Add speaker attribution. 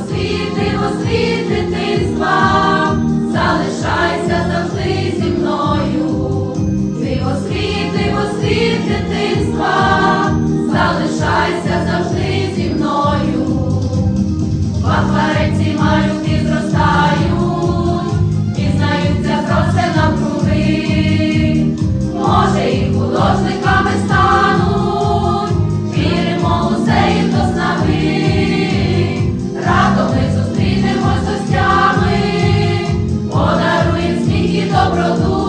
Speaker 1: sweet. доброту.